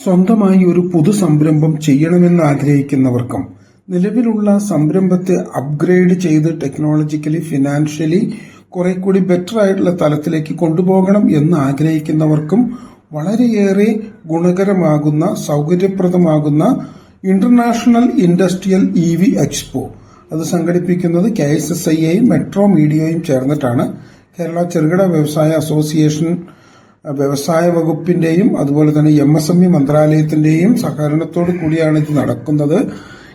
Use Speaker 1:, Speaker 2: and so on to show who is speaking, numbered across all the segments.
Speaker 1: സ്വന്തമായി ഒരു പുതു സംരംഭം ചെയ്യണമെന്ന് ആഗ്രഹിക്കുന്നവർക്കും നിലവിലുള്ള സംരംഭത്തെ അപ്ഗ്രേഡ് ചെയ്ത് ടെക്നോളജിക്കലി ഫിനാൻഷ്യലി കുറെ കൂടി ബെറ്റർ ആയിട്ടുള്ള തലത്തിലേക്ക് കൊണ്ടുപോകണം എന്ന് ആഗ്രഹിക്കുന്നവർക്കും വളരെയേറെ ഗുണകരമാകുന്ന സൗകര്യപ്രദമാകുന്ന international industrial E V expo അത് സംഘടിപ്പിക്കുന്നത് K S S I metro മീഡിയയും ചേർന്നിട്ടാണ്. കേരള ചെറുകിട വ്യവസായ അസോസിയേഷൻ വ്യവസായ വകുപ്പിന്റെയും അതുപോലെ തന്നെ എം എസ് എം ഇ മന്ത്രാലയത്തിന്റെയും സഹകരണത്തോടു കൂടിയാണ് ഇത് നടക്കുന്നത്.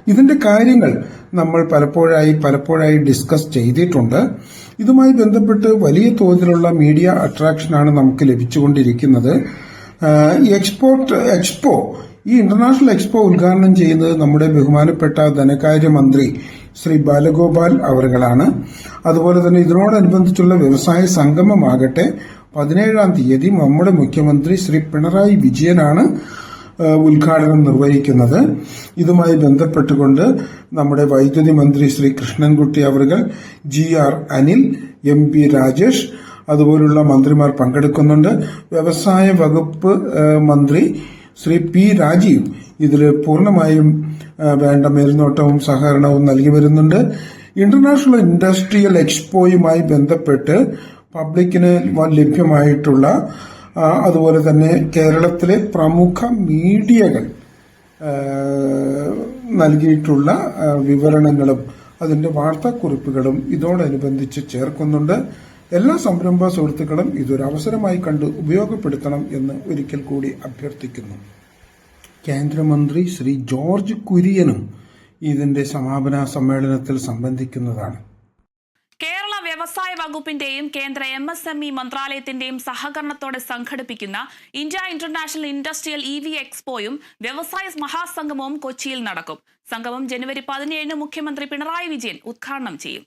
Speaker 1: ഇതിന്റെ കാര്യങ്ങൾ നമ്മൾ പലപ്പോഴായി പലപ്പോഴായി ഡിസ്കസ് ചെയ്തിട്ടുണ്ട്. ഇതുമായി ബന്ധപ്പെട്ട് വലിയ തോതിലുള്ള മീഡിയ അട്രാക്ഷനാണ് നമുക്ക് ലഭിച്ചുകൊണ്ടിരിക്കുന്നത്. എക്സ്പോർട്ട് എക്സ്പോ ഈ ഇന്റർനാഷണൽ എക്സ്പോ ഉദ്ഘാടനം ചെയ്യുന്നത് നമ്മുടെ ബഹുമാനപ്പെട്ട ധനകാര്യമന്ത്രി ശ്രീ ബാലഗോപാൽ അവറുകളാണ് അതുപോലെ തന്നെ ഇതിനോടനുബന്ധിച്ചുള്ള വ്യവസായ സംഗമമാകട്ടെ പതിനേഴാം തീയതി നമ്മുടെ മുഖ്യമന്ത്രി ശ്രീ പിണറായി വിജയനാണ് ഉദ്ഘാടനം നിർവഹിക്കുന്നത്. ഇതുമായി ബന്ധപ്പെട്ടുകൊണ്ട് നമ്മുടെ വൈദ്യുതി മന്ത്രി ശ്രീ കൃഷ്ണൻകുട്ടി അവറുകൾ G R Anil M P Rajesh അതുപോലുള്ള മന്ത്രിമാർ പങ്കെടുക്കുന്നുണ്ട്. വ്യവസായ വകുപ്പ് മന്ത്രി ശ്രീ പി രാജീവ് ഇതിൽ പൂർണമായും വേണ്ട മേൽനോട്ടവും സഹകരണവും നൽകി വരുന്നുണ്ട്. ഇന്റർനാഷണൽ ഇൻഡസ്ട്രിയൽ എക്സ്പോയുമായി ബന്ധപ്പെട്ട് പബ്ലിക്കിന് ലഭ്യമായിട്ടുള്ള അതുപോലെ തന്നെ കേരളത്തിലെ പ്രമുഖ മീഡിയകൾ നൽകിയിട്ടുള്ള വിവരണങ്ങളും അതിന്റെ വാർത്താക്കുറിപ്പുകളും ഇതോടനുബന്ധിച്ച് ചേർക്കുന്നുണ്ട്. എല്ലാ സംരംഭ സുഹൃത്തുക്കളും ഇതൊരു അവസരമായി കണ്ട് ഉപയോഗപ്പെടുത്തണം എന്ന് ഒരിക്കൽ കൂടി അഭ്യർത്ഥിക്കുന്നു. കേന്ദ്രമന്ത്രി ശ്രീ ജോർജ് കുര്യനും ഇതിന്റെ സമാപന സമ്മേളനത്തിൽ സംബന്ധിക്കുന്നതാണ്.
Speaker 2: വകുപ്പിന്റെയും കേന്ദ്ര എം എസ് എം ഇ മന്ത്രാലയത്തിന്റെയും സഹകരണത്തോടെ സംഘടിപ്പിക്കുന്ന India international industrial E V എക്സ്പോയും വ്യവസായ മഹാസംഗമവും കൊച്ചിയിൽ നടക്കും. സംഗമം ജനുവരി പതിനേഴിന് മുഖ്യമന്ത്രി പിണറായി വിജയൻ ഉദ്ഘാടനം ചെയ്യും.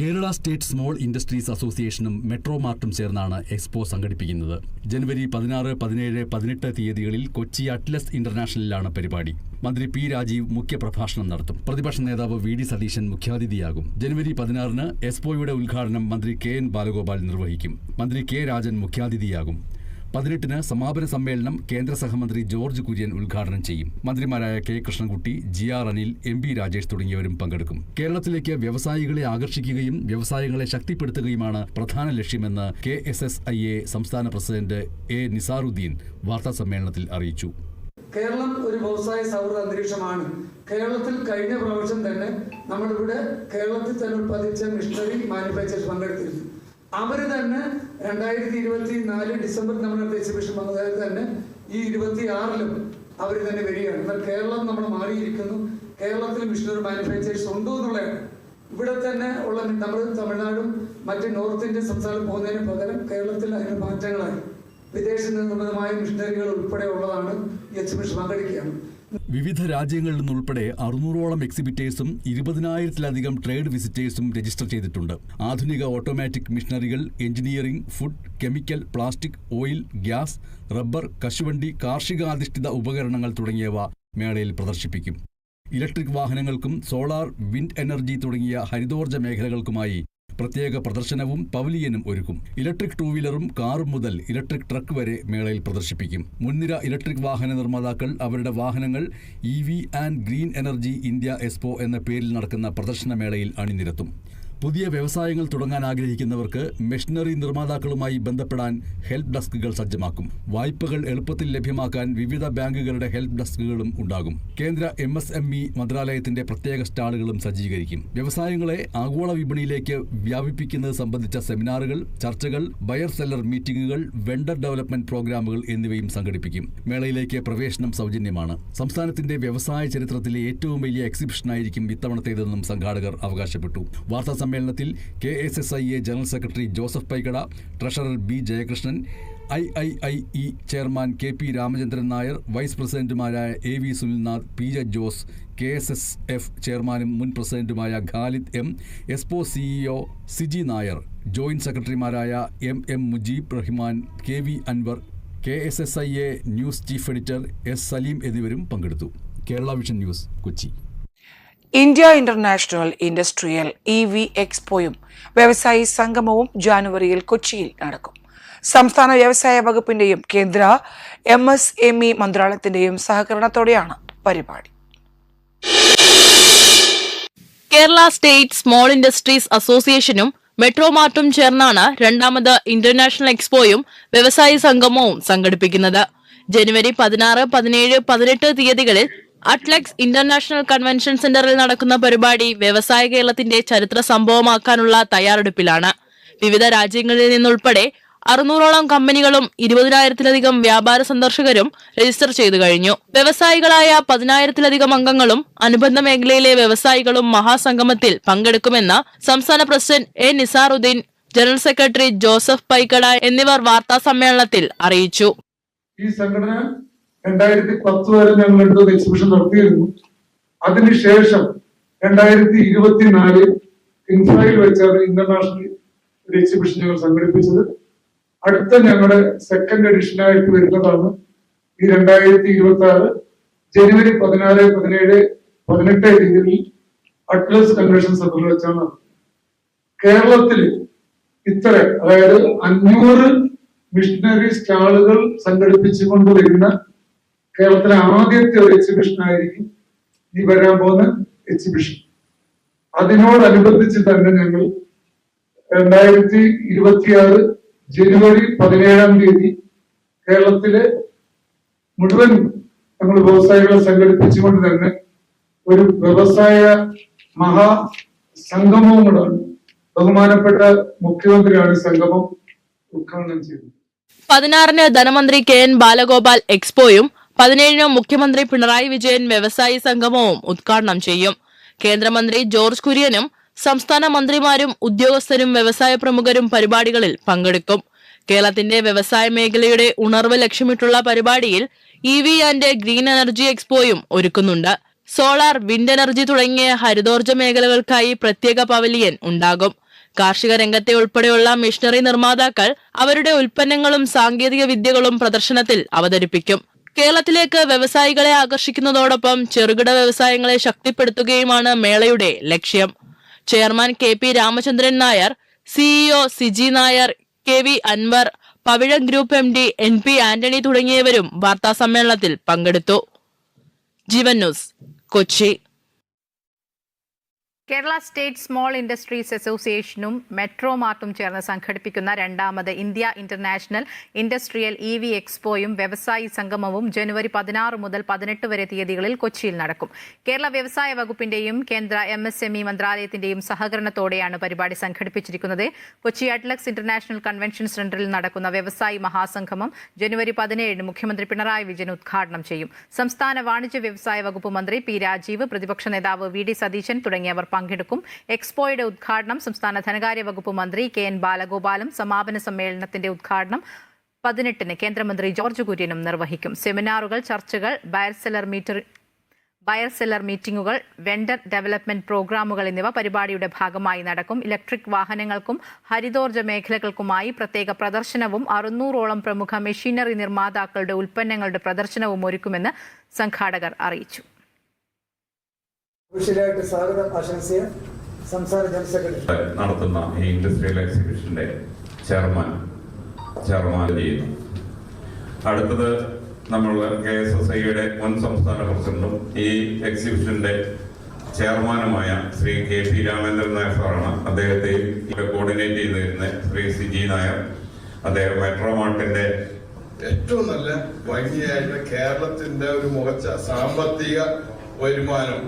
Speaker 3: കേരള സ്റ്റേറ്റ് സ്മോൾ ഇൻഡസ്ട്രീസ് അസോസിയേഷനും മെട്രോമാർട്ടും ചേർന്നാണ് എക്സ്പോ സംഘടിപ്പിക്കുന്നത്. ജനുവരി പതിനാറ് പതിനേഴ് പതിനെട്ട് തീയതികളിൽ കൊച്ചി അറ്റ്ലസ് ഇന്റർനാഷണലിലാണ് പരിപാടി. മന്ത്രി പി രാജീവ് മുഖ്യപ്രഭാഷണം നടത്തും. പ്രതിപക്ഷ നേതാവ് വി ഡി സതീശൻ മുഖ്യാതിഥിയാകും. ജനുവരി പതിനാറിന് എക്സ്പോയുടെ ഉദ്ഘാടനം മന്ത്രി കെ എൻ ബാലഗോപാൽ നിർവഹിക്കും. മന്ത്രി കെ രാജൻ മുഖ്യാതിഥിയാകും. പതിനെട്ടിന് സമാപന സമ്മേളനം കേന്ദ്ര സഹമന്ത്രി ജോർജ് കുര്യൻ ഉദ്ഘാടനം ചെയ്യും. മന്ത്രിമാരായ K Krishnankutty G R Anil M P Rajesh തുടങ്ങിയവരും പങ്കെടുക്കും. കേരളത്തിലേക്ക് വ്യവസായികളെ ആകർഷിക്കുകയും വ്യവസായങ്ങളെ ശക്തിപ്പെടുത്തുകയുമാണ് പ്രധാന ലക്ഷ്യമെന്ന് K S S I A സംസ്ഥാന പ്രസിഡന്റ് എ നിസാറുദ്ദീൻ വാർത്താ സമ്മേളനത്തിൽ അറിയിച്ചു.
Speaker 4: കേരളം ഒരു വ്യവസായ സൗഹൃദ അന്തരീക്ഷമാണ്. കേരളത്തിൽ കഴിഞ്ഞ പ്രാവശ്യം തന്നെ നമ്മളിവിടെ കേരളത്തിൽ തന്നെ ഉൽപ്പാദിച്ച മിഷണറി മാനുഫാക്ചേഴ്സ് പങ്കെടുത്തിരുന്നു. അവർ തന്നെ രണ്ടായിരത്തി ഇരുപത്തി നാല് ഡിസംബർ നമ്മുടെ എക്സിബിഷൻ വന്നതായത് തന്നെ ഈ ഇരുപത്തി ആറിലും അവർ തന്നെ വരികയാണ്. എന്നാൽ കേരളം നമ്മൾ മാറിയിരിക്കുന്നു. കേരളത്തിൽ മിഷണറി മാനുഫാക്ചേഴ്സ് ഉണ്ടോ എന്നുള്ളതാണ് ഇവിടെ തന്നെ ഉള്ള നമ്മൾ തമിഴ്നാടും മറ്റ് നോർത്ത് ഇന്ത്യൻ സംസ്ഥാനം പോകുന്നതിന് പകരം കേരളത്തിൽ അതിന് മാറ്റങ്ങളായി. വിദേശ നിർമ്മിതമായ മിഷനറികൾ ഉൾപ്പെടെ ഉള്ളതാണ് എക്സിബിഷൻ പങ്കെടുക്കുകയാണ്
Speaker 3: വിവിധ രാജ്യങ്ങളിൽ നിന്നുൾപ്പെടെ അറുന്നൂറോളം എക്സിബിറ്റേഴ്സും ഇരുപതിനായിരത്തിലധികം ട്രേഡ് വിസിറ്റേഴ്സും രജിസ്റ്റർ ചെയ്തിട്ടുണ്ട്. ആധുനിക automatic മിഷനറികൾ engineering food chemical plastic oil gas rubber കശുവണ്ടി കാർഷികാധിഷ്ഠിത ഉപകരണങ്ങൾ തുടങ്ങിയവ മേളയിൽ പ്രദർശിപ്പിക്കും. ഇലക്ട്രിക് വാഹനങ്ങൾക്കും സോളാർ വിൻഡ് എനർജി തുടങ്ങിയ ഹരിതോർജ മേഖലകൾക്കുമായി പ്രത്യേക പ്രദർശനവും പവലിയനും ഒരുക്കും. ഇലക്ട്രിക് ടൂ വീലറും കാറും മുതൽ ഇലക്ട്രിക് ട്രക്ക് വരെ മേളയിൽ പ്രദർശിപ്പിക്കും. മുൻനിര ഇലക്ട്രിക് വാഹന നിർമ്മാതാക്കൾ അവരുടെ വാഹനങ്ങൾ E V and green energy India expo എന്ന പേരിൽ നടക്കുന്ന പ്രദർശനമേളയിൽ അണിനിരത്തും. പുതിയ വ്യവസായങ്ങൾ തുടങ്ങാൻ ആഗ്രഹിക്കുന്നവർക്ക് മെഷീനറി നിർമ്മാതാക്കളുമായി ബന്ധപ്പെടാൻ ഹെൽപ്പ് ഡെസ്കുകൾ സജ്ജമാക്കും. വായ്പകൾ എളുപ്പത്തിൽ ലഭ്യമാക്കാൻ വിവിധ ബാങ്കുകളുടെ ഹെൽപ്പ് ഡെസ്കുകളും ഉണ്ടാകും. കേന്ദ്ര എം എസ് എം ഇ മന്ത്രാലയത്തിന്റെ പ്രത്യേക സ്റ്റാളുകളും സജ്ജീകരിക്കും. വ്യവസായങ്ങളെ ആഗോള വിപണിയിലേക്ക് വ്യാപിപ്പിക്കുന്നത് സംബന്ധിച്ച സെമിനാറുകൾ ചർച്ചകൾ ബയർ സെല്ലർ മീറ്റിംഗുകൾ വെണ്ടർ ഡെവലപ്മെന്റ് പ്രോഗ്രാമുകൾ എന്നിവയും സംഘടിപ്പിക്കും. മേളയിലേക്ക് പ്രവേശനം സൗജന്യമാണ്. സംസ്ഥാനത്തിന്റെ വ്യവസായ ചരിത്രത്തിലെ ഏറ്റവും വലിയ എക്സിബിഷനായിരിക്കും ഇത്തവണത്തേതെന്നും സംഘാടകർ അവകാശപ്പെട്ടു. വാർത്താ സമ്മേളനത്തിൽ K S S I A general secretary Joseph Paikada treasurer B Jayakrishnan I I I E chairman K P Ramachandran Nair vice പ്രസിഡന്റുമാരായ A V Sunilnath P J Jose K S S F ചെയർമാനും മുൻ പ്രസിഡന്റുമായ Khalid M expo CEO Siji Nair joint സെക്രട്ടറിമാരായ M M Mujeeb Rahman K V Anwar K S S I A news chief editor S Saleem എന്നിവരും പങ്കെടുത്തു. Kerala vision news Kochi.
Speaker 5: India international industrial E V എക്സ്പോയും വ്യവസായി സംഗമവും ജാനുവരിയിൽ കൊച്ചിയിൽ നടക്കും. സംസ്ഥാന വ്യവസായ വകുപ്പിന്റെയും കേന്ദ്ര എം എസ് എം ഇ മന്ത്രാലയത്തിന്റെയും സഹകരണത്തോടെയാണ് പരിപാടി.
Speaker 6: കേരള സ്റ്റേറ്റ് സ്മോൾ ഇൻഡസ്ട്രീസ് അസോസിയേഷനും മെട്രോമാർട്ടും ചേർന്നാണ് രണ്ടാമത് ഇന്റർനാഷണൽ എക്സ്പോയും വ്യവസായ സംഗമവും സംഘടിപ്പിക്കുന്നത്. ജനുവരി പതിനാറ് പതിനേഴ് പതിനെട്ട് തീയതികളിൽ അറ്റ്ലക്സ് ഇന്റർനാഷണൽ കൺവെൻഷൻ സെന്ററിൽ നടക്കുന്ന പരിപാടി വ്യവസായ കേരളത്തിന്റെ ചരിത്ര സംഭവമാക്കാനുള്ള തയ്യാറെടുപ്പിലാണ്. വിവിധ രാജ്യങ്ങളിൽ നിന്നുൾപ്പെടെ അറുന്നൂറോളം കമ്പനികളും ഇരുപതിനായിരത്തിലധികം വ്യാപാര സന്ദർശകരും രജിസ്റ്റർ ചെയ്തു കഴിഞ്ഞു. വ്യവസായികളായ പതിനായിരത്തിലധികം അംഗങ്ങളും അനുബന്ധ മേഖലയിലെ വ്യവസായികളും മഹാസംഗമത്തിൽ പങ്കെടുക്കുമെന്ന് സംസ്ഥാന president A Nizaruddin general secretary Joseph Paikada എന്നിവർ വാർത്താ സമ്മേളനത്തിൽ അറിയിച്ചു.
Speaker 4: ഈ സംഘടന രണ്ടായിരത്തി പത്ത് വരെ ഞങ്ങൾ എടുത്ത എക്സിബിഷൻ നടത്തിയിരുന്നു. അതിനുശേഷം രണ്ടായിരത്തി ഇരുപത്തിനാല് ഇൻഫ്രയിൽ വെച്ചാണ് ഇന്റർനാഷണൽ ഒരു എക്സിബിഷൻ ഞങ്ങൾ സംഘടിപ്പിച്ചത്. അടുത്ത ഞങ്ങളുടെ സെക്കൻഡ് എഡിഷൻ ആയിട്ട് വരുന്നതാണ് ഈ രണ്ടായിരത്തി ഇരുപത്തി ആറ് ജനുവരി പതിനാറ് പതിനേഴ് പതിനെട്ട് തീയതികളിൽ അറ്റ്ലസ് കൺവെൻഷൻ സെന്ററിൽ വെച്ചാണ് കേരളത്തിൽ ഇത്ര അതായത് അഞ്ഞൂറ് മിഷണറി സ്റ്റാളുകൾ സംഘടിപ്പിച്ചുകൊണ്ട് വരുന്ന കേരളത്തിലെ ആദ്യത്തെ ഒരു എക്സിബിഷൻ ആയിരിക്കും ഈ വരാൻ പോകുന്ന എക്സിബിഷൻ അതിനോടനുബന്ധിച്ച് തന്നെ ഞങ്ങൾ രണ്ടായിരത്തി ഇരുപത്തിയാറ് ജനുവരി പതിനേഴാം തീയതി കേരളത്തിലെ മുഴുവൻ നമ്മൾ വ്യവസായികളെ സംഘടിപ്പിച്ചുകൊണ്ട് തന്നെ ഒരു വ്യവസായ മഹാ സംഗമവും കൂടാണ് ബഹുമാനപ്പെട്ട മുഖ്യമന്ത്രിയാണ് സംഗമം ഉദ്ഘാടനം ചെയ്തത്.
Speaker 6: പതിനാറിന് ധനമന്ത്രി കെ എൻ ബാലഗോപാൽ എക്സ്പോയും പതിനേഴിന് മുഖ്യമന്ത്രി പിണറായി വിജയൻ വ്യവസായി സംഗമവും ഉദ്ഘാടനം ചെയ്യും. കേന്ദ്രമന്ത്രി ജോർജ് കുര്യനും സംസ്ഥാന മന്ത്രിമാരും ഉദ്യോഗസ്ഥരും വ്യവസായ പ്രമുഖരും പരിപാടികളിൽ പങ്കെടുക്കും. കേരളത്തിന്റെ വ്യവസായ മേഖലയുടെ ഉണർവ് ലക്ഷ്യമിട്ടുള്ള പരിപാടിയിൽ E V and green energy എക്സ്പോയും ഒരുക്കുന്നുണ്ട്. സോളാർ വിൻഡ് എനർജി തുടങ്ങിയ ഹരിതോർജ മേഖലകൾക്കായി പ്രത്യേക പവലിയൻ ഉണ്ടാകും. കാർഷിക രംഗത്തെ ഉൾപ്പെടെയുള്ള മെഷീനറി നിർമ്മാതാക്കൾ അവരുടെ ഉൽപ്പന്നങ്ങളും സാങ്കേതിക വിദ്യകളും പ്രദർശനത്തിൽ അവതരിപ്പിക്കും. കേരളത്തിലേക്ക് വ്യവസായികളെ ആകർഷിക്കുന്നതോടൊപ്പം ചെറുകിട വ്യവസായങ്ങളെ ശക്തിപ്പെടുത്തുകയുമാണ് മേളയുടെ ലക്ഷ്യം. Chairman K P Ramachandran Nair CEO Siji Nair K V Anwar Pavizham group M D N P Antony തുടങ്ങിയവരും വാർത്താസമ്മേളനത്തിൽ പങ്കെടുത്തു. Jeevan news Kochi.
Speaker 7: Kerala state small industries അസോസിയേഷനും മെട്രോ മാർട്ടും ചേർന്ന് സംഘടിപ്പിക്കുന്ന രണ്ടാമത് India international industrial E V എക്സ്പോയും വ്യവസായി സംഗമവും ജനുവരി പതിനാറ് മുതൽ പതിനെട്ട് വരെ തീയതികളിൽ കൊച്ചിയിൽ നടക്കും. കേരള വ്യവസായ വകുപ്പിന്റെയും കേന്ദ്ര എം എസ് എം ഇ മന്ത്രാലയത്തിന്റെയും സഹകരണത്തോടെയാണ് പരിപാടി സംഘടിപ്പിച്ചിരിക്കുന്നത്. കൊച്ചി അറ്റ്ലക്സ് ഇന്റർനാഷണൽ കൺവെൻഷൻ സെന്ററിൽ നടക്കുന്ന വ്യവസായി മഹാസംഗമം ജനുവരി പതിനേഴിന് മുഖ്യമന്ത്രി പിണറായി വിജയൻ ഉദ്ഘാടനം ചെയ്യും. സംസ്ഥാന വാണിജ്യ വ്യവസായ വകുപ്പ് മന്ത്രി പി രാജീവ് പ്രതിപക്ഷ നേതാവ് വി ഡി സതീശൻ തുടങ്ങിയവർ പങ്കെടുക്കും. എക്സ്പോയുടെ ഉദ്ഘാടനം സംസ്ഥാന ധനകാര്യ വകുപ്പ് മന്ത്രി കെ എൻ ബാലഗോപാലും സമാപന സമ്മേളനത്തിന്റെ ഉദ്ഘാടനം പതിനെട്ടിന് കേന്ദ്രമന്ത്രി ജോർജ് കുര്യനും നിർവഹിക്കും. സെമിനാറുകൾ ചർച്ചകൾ buyer seller meter buyer seller മീറ്റിംഗുകൾ vendor development പ്രോഗ്രാമുകൾ എന്നിവ പരിപാടിയുടെ ഭാഗമായി നടക്കും. ഇലക്ട്രിക് വാഹനങ്ങൾക്കും ഹരിതോർജ മേഖലകൾക്കുമായി പ്രത്യേക പ്രദർശനവും അറുന്നൂറോളം പ്രമുഖ മെഷീനറി നിർമ്മാതാക്കളുടെ ഉൽപ്പന്നങ്ങളുടെ പ്രദർശനവും ഒരുക്കുമെന്ന് സംഘാടകർ അറിയിച്ചു.
Speaker 8: ഒഫീഷ്യലായിട്ട് സ്വാഗതം ആശംസിച്ച് സംസ്ഥാന ജനറൽ സെക്രട്ടറി
Speaker 9: നടത്തുന്ന ഈ ഇൻഡസ്ട്രിയൽ എക്സിബിഷന്റെ ചെയർമാൻ ചെയർമാൻ ചെയ്യുന്നു. അടുത്തത് നമ്മൾ കെ എസ് എസ് ഐയുടെ മുൻ സംസ്ഥാന പ്രസിഡന്റും ഈ എക്സിബിഷന്റെ ചെയർമാനുമായ ശ്രീ കെ പി രാമേന്ദ്രൻ നായർ സാറാണ്. അദ്ദേഹത്തെ കോർഡിനേറ്റ് ചെയ്തിരുന്ന ശ്രീ സിജി നായർ. അദ്ദേഹം മെട്രോമാർട്ടിന്റെ
Speaker 10: ഏറ്റവും നല്ല ഭംഗിയായിട്ട് കേരളത്തിന്റെ ഒരു മുഖച്ച സാമ്പത്തിക വരുമാനം.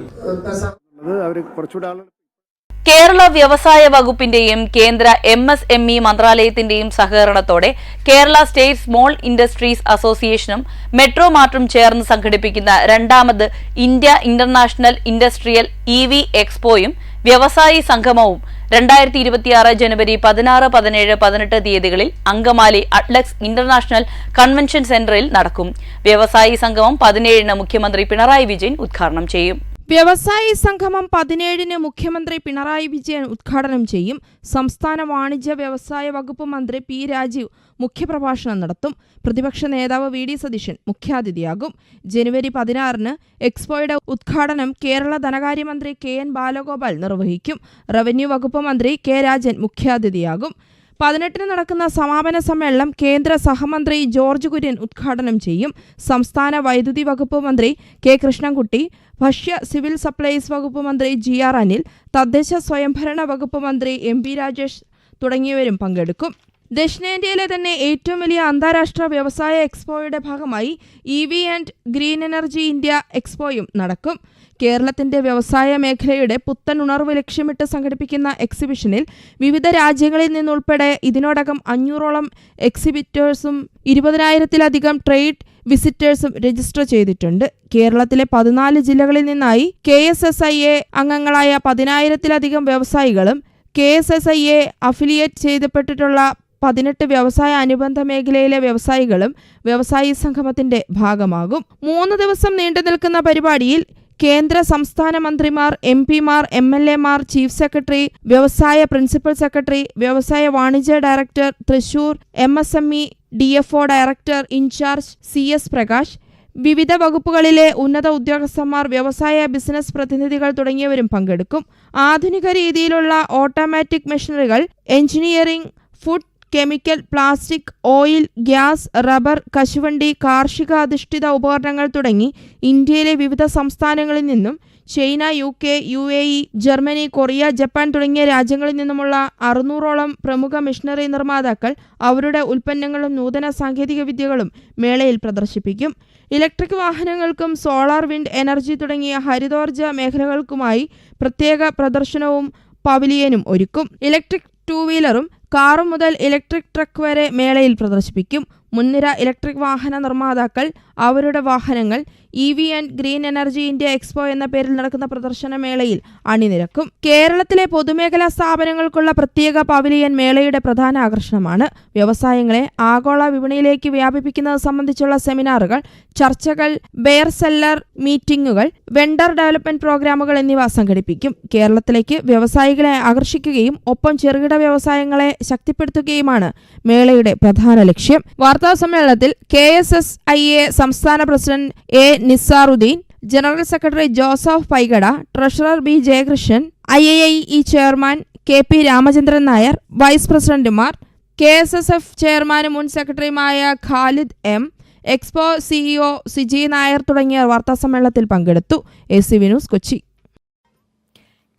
Speaker 11: കേരള വ്യവസായ വകുപ്പിന്റെയും കേന്ദ്ര എം എസ് എം ഇ മന്ത്രാലയത്തിന്റെയും സഹകരണത്തോടെ കേരള സ്റ്റേറ്റ് സ്മോൾ ഇൻഡസ്ട്രീസ് അസോസിയേഷനും മെട്രോ മാർട്ടും ചേർന്ന് സംഘടിപ്പിക്കുന്ന രണ്ടാമത് India international industrial E V എക്സ്പോയും വ്യവസായി സംഗമവും രണ്ടായിരത്തി ഇരുപത്തിയാറ് ജനുവരി പതിനാറ് പതിനേഴ് പതിനെട്ട് തീയതികളിൽ അങ്കമാലി അഡ്ലക്സ് ഇന്റർനാഷണൽ കൺവെൻഷൻ സെന്ററിൽ നടക്കും. വ്യവസായി സംഗമം പതിനേഴിന് മുഖ്യമന്ത്രി പിണറായി വിജയൻ ഉദ്ഘാടനം ചെയ്യും.
Speaker 12: വ്യവസായി സംഗമം പതിനേഴിന് മുഖ്യമന്ത്രി പിണറായി വിജയൻ ഉദ്ഘാടനം ചെയ്യും. സംസ്ഥാന വാണിജ്യ വ്യവസായ വകുപ്പ് മന്ത്രി പി രാജീവ് മുഖ്യപ്രഭാഷണം നടത്തും. പ്രതിപക്ഷ നേതാവ് വി ഡി സതീശൻ മുഖ്യാതിഥിയാകും. ജനുവരി പതിനാറിന് എക്സ്പോയുടെ ഉദ്ഘാടനം കേരള ധനകാര്യമന്ത്രി കെ എൻ ബാലഗോപാൽ നിർവഹിക്കും. റവന്യൂ വകുപ്പ് മന്ത്രി കെ രാജൻ മുഖ്യാതിഥിയാകും. പതിനെട്ടിന് നടക്കുന്ന സമാപന സമ്മേളനം കേന്ദ്ര സഹമന്ത്രി ജോർജ് കുര്യൻ ഉദ്ഘാടനം ചെയ്യും. സംസ്ഥാന വൈദ്യുതി വകുപ്പ് മന്ത്രി കെ കൃഷ്ണൻകുട്ടി ഭക്ഷ്യ സിവിൽ സപ്ലൈസ് വകുപ്പ് മന്ത്രി ജി ആർ അനിൽ തദ്ദേശ സ്വയംഭരണ വകുപ്പ് മന്ത്രി എം പി രാജേഷ് തുടങ്ങിയവരും പങ്കെടുക്കും. ദക്ഷിണേന്ത്യയിലെ തന്നെ ഏറ്റവും വലിയ അന്താരാഷ്ട്ര വ്യവസായ എക്സ്പോയുടെ ഭാഗമായി E V and green energy India എക്സ്പോയും നടക്കും. കേരളത്തിന്റെ വ്യവസായ മേഖലയുടെ പുത്തൻ ഉണർവ് ലക്ഷ്യമിട്ട് സംഘടിപ്പിക്കുന്ന എക്സിബിഷനിൽ വിവിധ രാജ്യങ്ങളിൽ നിന്നുൾപ്പെടെ ഇതിനോടകം അഞ്ഞൂറോളം എക്സിബിറ്റേഴ്സും ഇരുപതിനായിരത്തിലധികം ട്രേഡ് വിസിറ്റേഴ്സും രജിസ്റ്റർ ചെയ്തിട്ടുണ്ട്. കേരളത്തിലെ പതിനാല് ജില്ലകളിൽ നിന്നായി K S S I A അംഗങ്ങളായ പതിനായിരത്തിലധികം വ്യവസായികളും K S S I A affiliate ചെയ്തപ്പെട്ടിട്ടുള്ള പതിനെട്ട് വ്യവസായ അനുബന്ധ മേഖലയിലെ വ്യവസായികളും വ്യവസായി സംഗമത്തിന്റെ ഭാഗമാകും. മൂന്ന് ദിവസം നീണ്ടു നിൽക്കുന്ന പരിപാടിയിൽ കേന്ദ്ര സംസ്ഥാന മന്ത്രിമാർ എം പിമാർ എം എൽ എമാർ ചീഫ് സെക്രട്ടറി വ്യവസായ പ്രിൻസിപ്പൽ സെക്രട്ടറി വ്യവസായ വാണിജ്യ director Thrissur M S M E D F O director in charge C S Prakash വിവിധ വകുപ്പുകളിലെ ഉന്നത ഉദ്യോഗസ്ഥന്മാർ വ്യവസായ ബിസിനസ് പ്രതിനിധികൾ തുടങ്ങിയവരും പങ്കെടുക്കും. ആധുനിക രീതിയിലുള്ള automatic മെഷീനറികൾ engineering food chemical plastic oil gas rubber കശുവണ്ടി കാർഷിക അധിഷ്ഠിത ഉപകരണങ്ങൾ തുടങ്ങി ഇന്ത്യയിലെ വിവിധ സംസ്ഥാനങ്ങളിൽ നിന്നും China U K U A E Germany Korea Japan തുടങ്ങിയ രാജ്യങ്ങളിൽ നിന്നുമുള്ള അറുന്നൂറോളം പ്രമുഖ മിഷണറി നിർമ്മാതാക്കൾ അവരുടെ ഉൽപ്പന്നങ്ങളും നൂതന സാങ്കേതിക വിദ്യകളും മേളയിൽ പ്രദർശിപ്പിക്കും. ഇലക്ട്രിക് വാഹനങ്ങൾക്കും സോളാർ വിൻഡ് എനർജി തുടങ്ങിയ ഹരിതോർജ മേഖലകൾക്കുമായി പ്രത്യേക പ്രദർശനവും പവിലിയനും ഒരുക്കും. ഇലക്ട്രിക് ടൂ വീലറും കാറും മുതൽ ഇലക്ട്രിക് ട്രക്ക് വരെ മേളയിൽ പ്രദർശിപ്പിക്കും. മുൻനിര ഇലക്ട്രിക് വാഹന നിർമ്മാതാക്കൾ അവരുടെ വാഹനങ്ങൾ E V and green energy India expo എന്ന പേരിൽ നടക്കുന്ന പ്രദർശനമേളയിൽ അണിനിരക്കും. കേരളത്തിലെ പൊതുമേഖലാ സ്ഥാപനങ്ങൾക്കുള്ള പ്രത്യേക പവിലിയൻ മേളയുടെ പ്രധാന ആകർഷണമാണ്. വ്യവസായങ്ങളെ ആഗോള വിപണിയിലേക്ക് വ്യാപിപ്പിക്കുന്നത് സംബന്ധിച്ചുള്ള സെമിനാറുകൾ ചർച്ചകൾ ബെയർ സെല്ലർ മീറ്റിംഗുകൾ വെണ്ടർ ഡെവലപ്മെന്റ് പ്രോഗ്രാമുകൾ എന്നിവ സംഘടിപ്പിക്കും. കേരളത്തിലേക്ക് വ്യവസായികളെ ആകർഷിക്കുകയും ഒപ്പം ചെറുകിട വ്യവസായങ്ങളെ ശക്തിപ്പെടുത്തുകയുമാണ് മേളയുടെ പ്രധാന ലക്ഷ്യം. വാർത്താ സമ്മേളനത്തിൽ K S S I A സംസ്ഥാന president A Nizaruddin general secretary Joseph Paigada treasurer B Jayakrishnan I A I E chairman K P Ramachandran Nair vice പ്രസിഡന്റുമാർ കെ എസ് എസ് എഫ് ചെയർമാനും മുൻ സെക്രട്ടറിയുമായ Khalid M expo CEO Siji Nair തുടങ്ങിയവർ വാർത്താസമ്മേളനത്തിൽ പങ്കെടുത്തു. A C വിനൂസ് Kochi.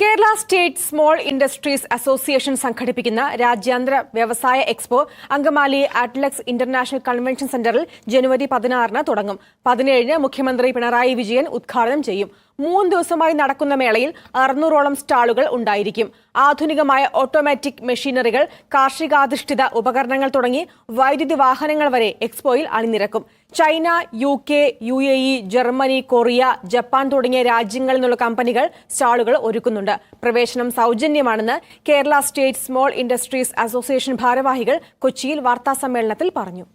Speaker 13: Kerala state small industries association സംഘടിപ്പിക്കുന്ന രാജ്യാന്തര വ്യവസായ expo Angamaly Adlux international convention സെന്ററിൽ ജനുവരി പതിനാറിന് തുടങ്ങും. പതിനേഴിന് മുഖ്യമന്ത്രി പിണറായി വിജയൻ ഉദ്ഘാടനം ചെയ്യും. മൂന്ന് ദിവസമായി നടക്കുന്ന മേളയിൽ അറുന്നൂറോളം സ്റ്റാളുകൾ ഉണ്ടായിരിക്കും. ആധുനികമായ ഓട്ടോമാറ്റിക് മെഷീനറികൾ കാർഷികാധിഷ്ഠിത ഉപകരണങ്ങൾ തുടങ്ങി വൈദ്യുതി വാഹനങ്ങൾ വരെ എക്സ്പോയിൽ അണിനിരക്കും. China U K U A E Germany Korea Japan തുടങ്ങിയ രാജ്യങ്ങളിൽ നിന്നുള്ള കമ്പനികൾ സ്റ്റാളുകൾ ഒരുക്കുന്നുണ്ട്. പ്രവേശനം സൗജന്യമാണെന്ന് Kerala state small industries association ഭാരവാഹികൾ കൊച്ചിയിൽ വാർത്താസമ്മേളനത്തിൽ പറഞ്ഞു.